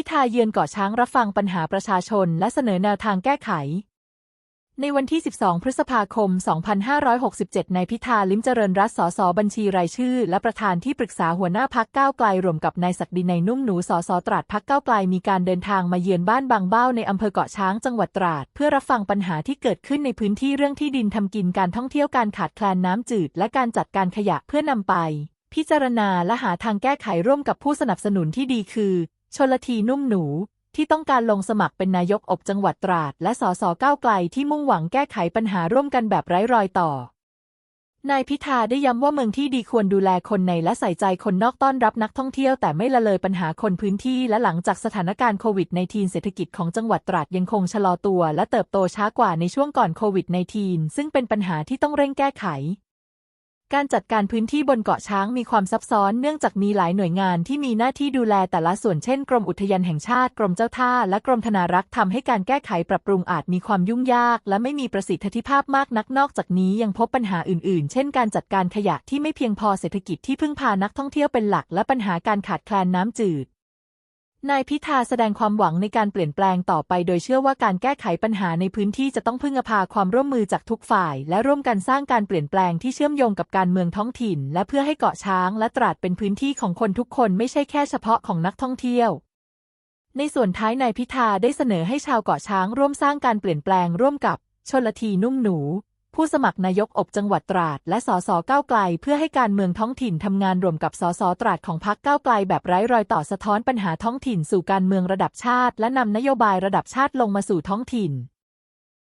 พิธาเยือนเกาะช้างรับฟังปัญหาประชาชนและเสนอแนวทางแก้ไข ในวันที่ 12 พฤษภาคม 2567 นายพิธาลิ้มเจริญรัตสสบัญชีรายชื่อ และประธานที่ปรึกษาหัวหน้าพักก้าวไกลรวมกับนายศักดินัยนุ่มหนูสสตราดพักก้าวไกลมีการเดินทางมาเยือนบ้านบางเบ้าในอำเภอเกาะช้างจังหวัดตราด เพื่อรับฟังปัญหาที่เกิดขึ้นในพื้นที่เรื่องที่ดินทำกินการท่องเที่ยวการขาดแคลนน้ำจืด และการจัดการขยะเพื่อนำไปพิจารณาและหาทางแก้ไขร่วมกับผู้สนับสนุนที่ดีคือ ชลทีนุ่มหนูที่ต้องการลงสมัครเป็นนายกอบจังหวัดตราด และสสก้าวไกลที่มุ่งหวังแก้ไขปัญหาร่วมกันแบบไร้รอยต่อ นายพิธาได้ย้ำว่าเมืองที่ดีควรดูแลคนในและใส่ใจคนนอกต้อนรับนักท่องเที่ยวแต่ไม่ละเลยปัญหาคนพื้นที่และหลังจากสถานการณ์โควิด -19 เศรษฐกิจของจังหวัดตราดยังคงชะลอตัวและเติบโตช้ากว่าในช่วงก่อนโควิด -19 ซึ่งเป็นปัญหาที่ต้องเร่งแก้ไข การจัดการพื้นที่บนเกาะช้างมีความซับซ้อนเนื่องจากมีหลายหน่วยงานที่มีหน้าที่ดูแลแต่ละส่วนเช่น กรมอุทยานแห่งชาติ กรมเจ้าท่า และกรมธนารักษ์ทำให้การแก้ไขปรับปรุงอาจมีความยุ่งยาก และไม่มีประสิทธิภาพมากนักนอกจากนี้ยังพบปัญหาอื่นๆ เช่น การจัดการขยะที่ไม่เพียงพอเศรษฐกิจที่พึ่งพานักท่องเที่ยวเป็นหลัก และปัญหาการขาดแคลนน้ำจืด นายพิธาแสดงความหวังในการเปลี่ยนแปลงต่อไป โดยเชื่อว่าการแก้ไขปัญหาในพื้นที่จะต้องพึ่งพาความร่วมมือจากทุกฝ่าย และร่วมกันสร้างการเปลี่ยนแปลงที่เชื่อมโยงกับการเมืองท้องถิ่น และเพื่อให้เกาะช้างและตราดเป็นพื้นที่ของคนทุกคนไม่ใช่แค่เฉพาะของนักท่องเที่ยวในส่วนท้ายนายพิธาได้เสนอให้ชาวเกาะช้างร่วมสร้างการเปลี่ยนแปลงร่วมกับชนลทีนุ่มหนู ผู้สมัครนายกอบจังหวัดตราด และสสก้าวไกล เพื่อให้การเมืองท้องถิ่นทำงานรวมกับสสตราดของพรรคก้าวไกลแบบไร้รอยต่อสะท้อนปัญหาท้องถิ่นสู่การเมืองระดับชาติ และนำนโยบายระดับชาติลงมาสู่ท้องถิ่น